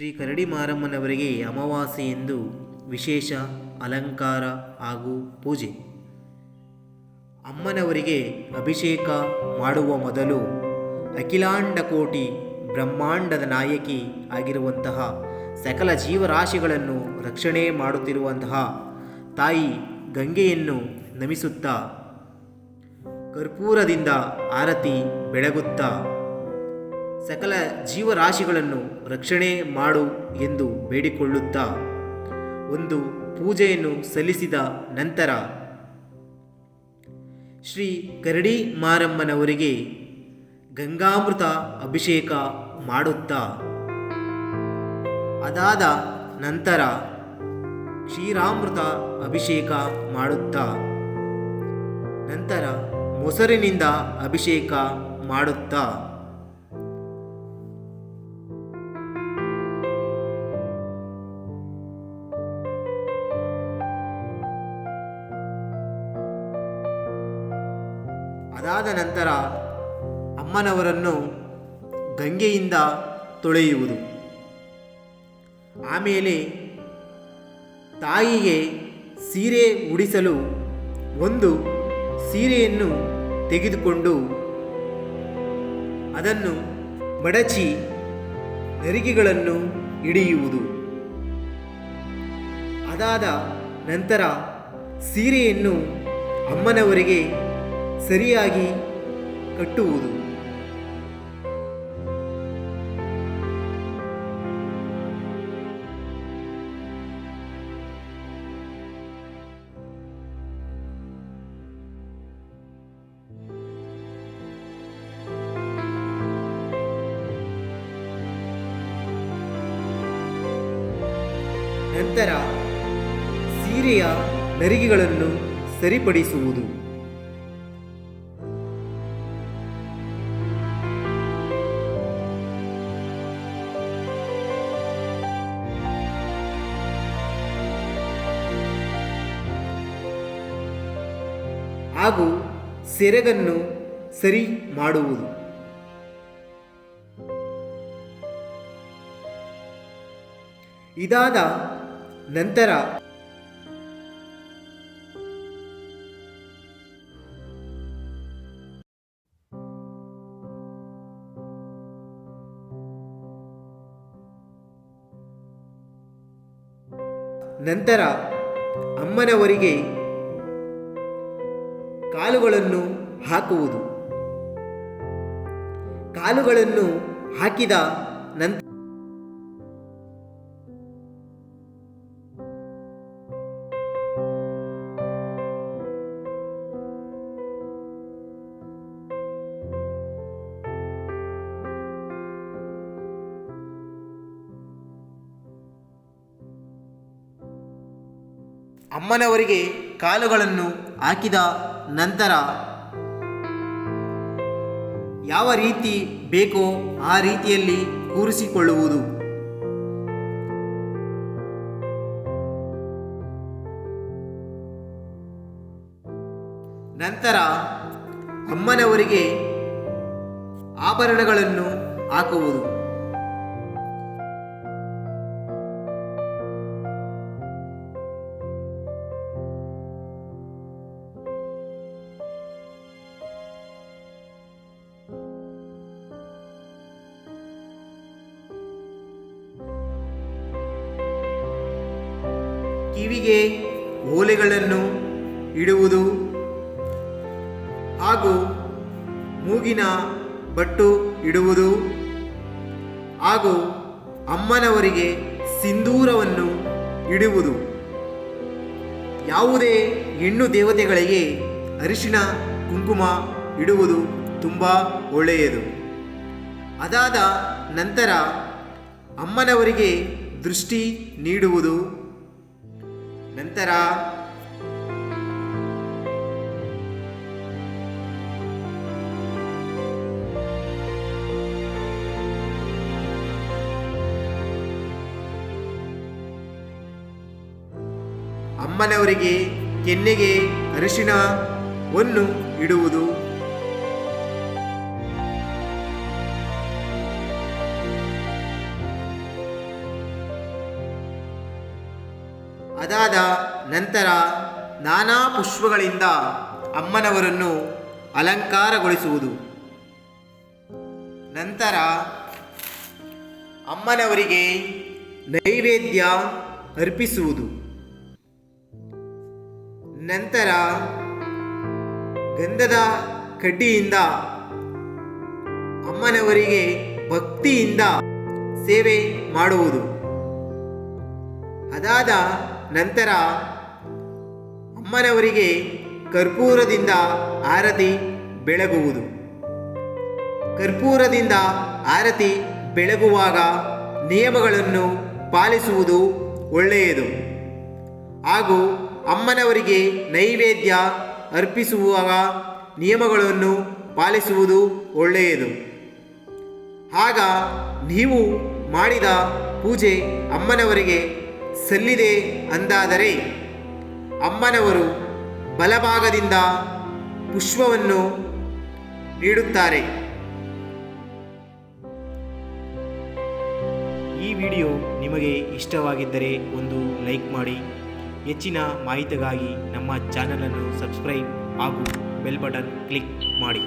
ಶ್ರೀ ಕರಡಿ ಮಾರಮ್ಮನವರಿಗೆ ಅಮಾವಾಸ್ಯೆಯೆಂದು ವಿಶೇಷ ಅಲಂಕಾರ ಹಾಗೂ ಪೂಜೆ. ಅಮ್ಮನವರಿಗೆ ಅಭಿಷೇಕ ಮಾಡುವ ಮೊದಲು ಅಖಿಲಾಂಡ ಕೋಟಿ ಬ್ರಹ್ಮಾಂಡದ ನಾಯಕಿ ಆಗಿರುವಂತಹ ಸಕಲ ಜೀವರಾಶಿಗಳನ್ನು ರಕ್ಷಣೆ ಮಾಡುತ್ತಿರುವಂತಹ ತಾಯಿ ಗಂಗೆಯನ್ನು ನಮಿಸುತ್ತಾ, ಕರ್ಪೂರದಿಂದ ಆರತಿ ಬೆಳಗುತ್ತಾ ಸಕಲ ಜೀವರಾಶಿಗಳನ್ನು ರಕ್ಷಣೆ ಮಾಡು ಎಂದು ಬೇಡಿಕೊಳ್ಳುತ್ತಾ ಒಂದು ಪೂಜೆಯನ್ನು ಸಲ್ಲಿಸಿದ ನಂತರ ಶ್ರೀ ಕರಡಿ ಮಾರಮ್ಮನವರಿಗೆ ಗಂಗಾಮೃತ ಅಭಿಷೇಕ ಮಾಡುತ್ತಾ. ಅದಾದ ನಂತರ ಕ್ಷೀರಾಮೃತ ಅಭಿಷೇಕ ಮಾಡುತ್ತಾ. ನಂತರ ಮೊಸರಿನಿಂದ ಅಭಿಷೇಕ ಮಾಡುತ್ತಾ. ಅದಾದ ನಂತರ ಅಮ್ಮನವರನ್ನು ಗಂಗೆಯಿಂದ ತೊಳೆಯುವುದು. ಆಮೇಲೆ ತಾಯಿಗೆ ಸೀರೆ ಉಡಿಸಲು ಒಂದು ಸೀರೆಯನ್ನು ತೆಗೆದುಕೊಂಡು ಅದನ್ನು ಮಡಚಿ ನರಿಗೆಗಳನ್ನು ಹಿಡಿಯುವುದು. ಅದಾದ ನಂತರ ಸೀರೆಯನ್ನು ಅಮ್ಮನವರಿಗೆ ಸರಿಯಾಗಿ ಕಟ್ಟುವುದು. ನಂತರ ಸೀರೆಯ ನರಿಗೆಗಳನ್ನು ಸರಿಪಡಿಸುವುದು. ಹಾಗೂ ಸೆರಗನ್ನು ಸರಿ ಮಾಡುವುದು. ಇದಾದ ನಂತರ ನಂತರ ಅಮ್ಮನವರಿಗೆ ಕಾಲುಗಳನ್ನು ಹಾಕುವುದು. ಕಾಲುಗಳನ್ನು ಹಾಕಿದ ನಂತರ ಅಮ್ಮನವರಿಗೆ ಕಾಲುಗಳನ್ನು ಹಾಕಿದ ನಂತರ ಯಾವ ರೀತಿ ಬೇಕೋ ಆ ರೀತಿಯಲ್ಲಿ ಕೂರಿಸಿಕೊಳ್ಳುವುದು. ನಂತರ ಅಮ್ಮನವರಿಗೆ ಆಭರಣಗಳನ್ನು ಹಾಕುವುದು. ಕಿವಿಗೆ ಓಲೆಗಳನ್ನು ಇಡುವುದು ಹಾಗೂ ಮೂಗಿನ ಬಟ್ಟು ಇಡುವುದು ಹಾಗೂ ಅಮ್ಮನವರಿಗೆ ಸಿಂಧೂರವನ್ನು ಇಡುವುದು. ಯಾವುದೇ ಹೆಣ್ಣು ದೇವತೆಗಳಿಗೆ ಅರಿಶಿಣ ಕುಂಕುಮ ಇಡುವುದು ತುಂಬ ಒಳ್ಳೆಯದು. ಅದಾದ ನಂತರ ಅಮ್ಮನವರಿಗೆ ದೃಷ್ಟಿ ನೀಡುವುದು. ನಂತರ ಅಮ್ಮನವರಿಗೆ ಕೆನ್ನೆಗೆ ಅರಿಶಿಣವನ್ನು ಇಡುವುದು. ಅದಾದ ನಂತರ ನಾನಾ ಪುಷ್ಪಗಳಿಂದ ಅಮ್ಮನವರನ್ನು ಅಲಂಕಾರಗೊಳಿಸುವುದು. ನಂತರ ಅಮ್ಮನವರಿಗೆ ನೈವೇದ್ಯ ಅರ್ಪಿಸುವುದು. ನಂತರ ಗಂಧದ ಕಡ್ಡಿಯಿಂದ ಅಮ್ಮನವರಿಗೆ ಭಕ್ತಿಯಿಂದ ಸೇವೆ ಮಾಡುವುದು. ಅದಾದ ನಂತರ ಅಮ್ಮನವರಿಗೆ ಕರ್ಪೂರದಿಂದ ಆರತಿ ಬೆಳಗುವುದು. ಕರ್ಪೂರದಿಂದ ಆರತಿ ಬೆಳಗುವಾಗ ನಿಯಮಗಳನ್ನು ಪಾಲಿಸುವುದು ಒಳ್ಳೆಯದು. ಹಾಗೂ ಅಮ್ಮನವರಿಗೆ ನೈವೇದ್ಯ ಅರ್ಪಿಸುವಾಗ ನಿಯಮಗಳನ್ನು ಪಾಲಿಸುವುದು ಒಳ್ಳೆಯದು. ಆಗ ನೀವು ಮಾಡಿದ ಪೂಜೆ ಅಮ್ಮನವರಿಗೆ ಸಲ್ಲಿದೆ ಅಂದಾದರೆ ಅಮ್ಮನವರು ಬಲಭಾಗದಿಂದ ಪುಷ್ಪವನ್ನು ನೀಡುತ್ತಾರೆ. ಈ ವಿಡಿಯೋ ನಿಮಗೆ ಇಷ್ಟವಾಗಿದ್ದರೆ ಒಂದು ಲೈಕ್ ಮಾಡಿ. ಹೆಚ್ಚಿನ ಮಾಹಿತಿಗಾಗಿ ನಮ್ಮ ಚಾನಲನ್ನು ಸಬ್ಸ್ಕ್ರೈಬ್ ಹಾಗೂ ಬೆಲ್ ಬಟನ್ ಕ್ಲಿಕ್ ಮಾಡಿ.